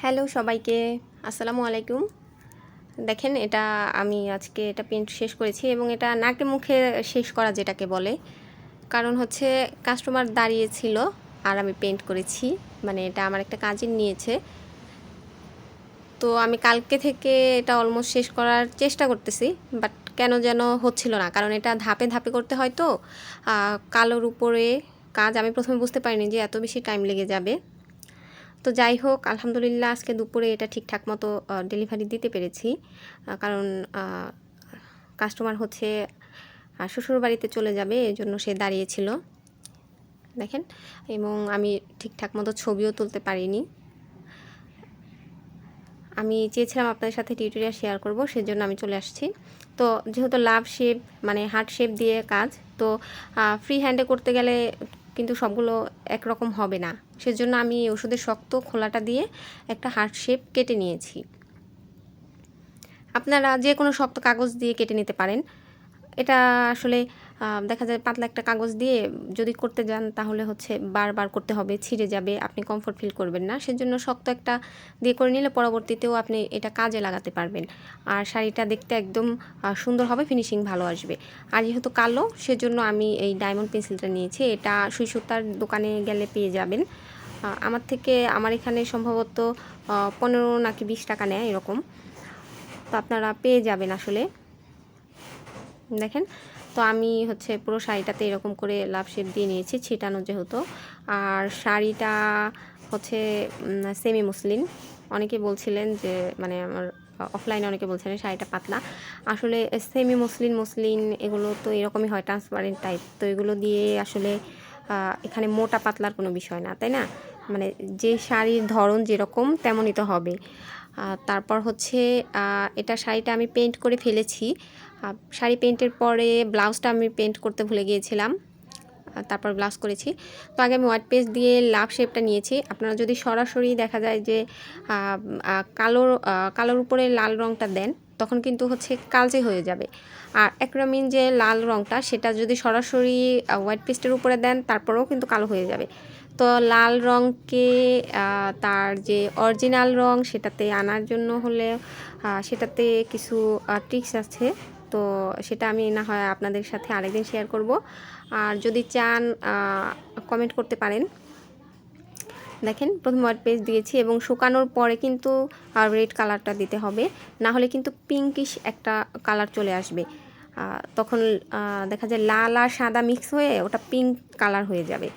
Hello সবাইকে, আসসালামু আলাইকুম। দেখেন, এটা আমি আজকে এটা পেন্ট শেষ করেছি এবং এটা নাকে মুখে শেষ করা যেটাকে বলে। কারণ হচ্ছে কাস্টমার দাঁড়িয়েছিল আর আমি পেন্ট করেছি। মানে এটা আমার একটা কাজের নিয়েছে। তো আমি কালকে থেকে এটা অলমোস্ট শেষ করার চেষ্টা করতেছি বাট কেন যেন হচ্ছিল না। কারণ এটা ধাপে ধাপে করতে হয় তো। কালোর উপরে কাজ আমি প্রথমে বুঝতে পারিনি যে এত বেশি টাইম লেগে যাবে। তো যাই হোক আলহামদুলিল্লাহ আজকে দুপুরে এটা ঠিকঠাক মতো ডেলিভারি দিতে পেরেছি। কারণ কাস্টমার হচ্ছে শ্বশুর বাড়িতে চলে যাবে এই জন্য সে দাঁড়িয়েছিল। দেখেন, এবং আমি ঠিকঠাক মতো ছবিও তুলতে পারিনি। আমি চেয়েছিলাম আপনাদের সাথে টিউটোরিয়াল শেয়ার করব, সেজন্য আমি চলে আসছি। তো যেহেতু লাভ শেপ মানে হার্ট শেপ দিয়ে কাজ, তো ফ্রি হ্যান্ডে করতে গেলে কিন্তু সবগুলো একরকম হবে না। সেজন্য আমি ওষুধের শক্ত খোলাটা দিয়ে একটা হার্ট শেপ কেটে নিয়েছি। আপনারা যে কোনো শক্ত কাগজ দিয়ে কেটে নিতে পারেন। এটা আসলে দেখা যায় পাতলা একটা কাগজ দিয়ে যদি করতে যান, তাহলে হচ্ছে বারবার করতে হবে, ছিঁড়ে যাবে, আপনি কমফোর্ট ফিল করবেন না। সেজন্য শক্ত একটা দিয়ে করে নিলে পরবর্তীতেও আপনি এটা কাজে লাগাতে পারবেন। আর শাড়িটা দেখতে একদম সুন্দর হবে ফিনিশিং ভালো আসবে। আর যেহেতু কালো, সেজন্য আমি এই ডায়মন্ড পেন্সিলটা নিয়েছি। এটা সুই সুতার দোকানে গেলে পেয়ে যাবেন। আমার থেকে, আমার এখানে সম্ভবত পনেরো নাকি বিশ টাকা নেয় এরকম। তো আপনারা পেয়ে যাবেন আসলে। দেখেন তো আমি হচ্ছে পুরো শাড়িটাতে এরকম করে লাভ শেপ দিয়ে নিয়েছি ছিটানো যেহেতু। আর শাড়িটা হচ্ছে সেমি মুসলিন অনেকে বলছিলেন যে মানে আমার অফলাইনে অনেকে বলছিলেন শাড়িটা পাতলা। আসলে সেমি মুসলিন মুসলিন এগুলো তো এরকমই হয় ট্রান্সপারেন্ট টাইপ তো এগুলো দিয়ে আসলে এখানে মোটা পাতলার কোনো বিষয় না, তাই না? মানে যে শাড়ির ধরন যেরকম, তেমনই তো হবে। তারপর হচ্ছে এটা শাড়িটা আমি পেন্ট করে ফেলেছি। শাড়ি পেন্টের পরে ব্লাউজটা আমি পেন্ট করতে ভুলে গিয়েছিলাম। তারপর ব্লাউজ করেছি। তো আগে আমি হোয়াইট পেস্ট দিয়ে লাভ শেপটা নিয়েছি। আপনারা যদি সরাসরি দেখা যায় যে কালোর কালোর উপরে লাল রঙটা দেন তখন কিন্তু হচ্ছে কালচে হয়ে যাবে। আর একরামিন যে লাল রঙটা সেটা যদি সরাসরি হোয়াইট পেস্টের উপরে দেন, তারপরেও কিন্তু কালো হয়ে যাবে। তো লাল রঙকে তার যে অরিজিনাল রং, সেটাতে আনার জন্য হলে সেটাতে কিছু ট্রিক্স আছে। তো সেটা আমি না হয় আপনাদের সাথে আরেকদিন শেয়ার করব। আর যদি চান কমেন্ট করতে পারেন। দেখেন, প্রথম হোয়াইট পেস্ট দিয়েছি এবং শুকানোর পরে কিন্তু রেড কালারটা দিতে হবে। না হলে কিন্তু পিঙ্কিশ একটা কালার চলে আসবে। তখন দেখা যায় লাল আর সাদা মিক্স হয়ে ওটা পিঙ্ক কালার হয়ে যাবে।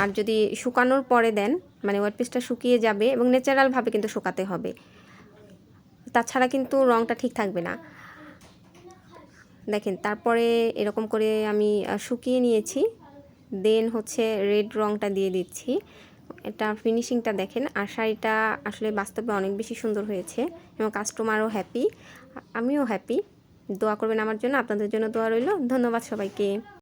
আর যদি শুকানোর পরে দেন মানে হোয়াইট পেস্টটা শুকিয়ে যাবে এবং ন্যাচারালভাবে কিন্তু শুকাতে হবে। তাছাড়া কিন্তু রঙটা ঠিক থাকবে না। দেখেন, তারপরে এরকম করে আমি শুকিয়ে নিয়েছি। দেন হচ্ছে রেড রঙটা দিয়ে দিচ্ছি। এটা ফিনিশিংটা দেখেন, আর শাড়িটা আসলে বাস্তবে অনেক বেশি সুন্দর হয়েছে এবং কাস্টমারও হ্যাপি আমিও হ্যাপি দোয়া করবেন আমার জন্য, আপনাদের জন্য দোয়া রইল। ধন্যবাদ সবাইকে।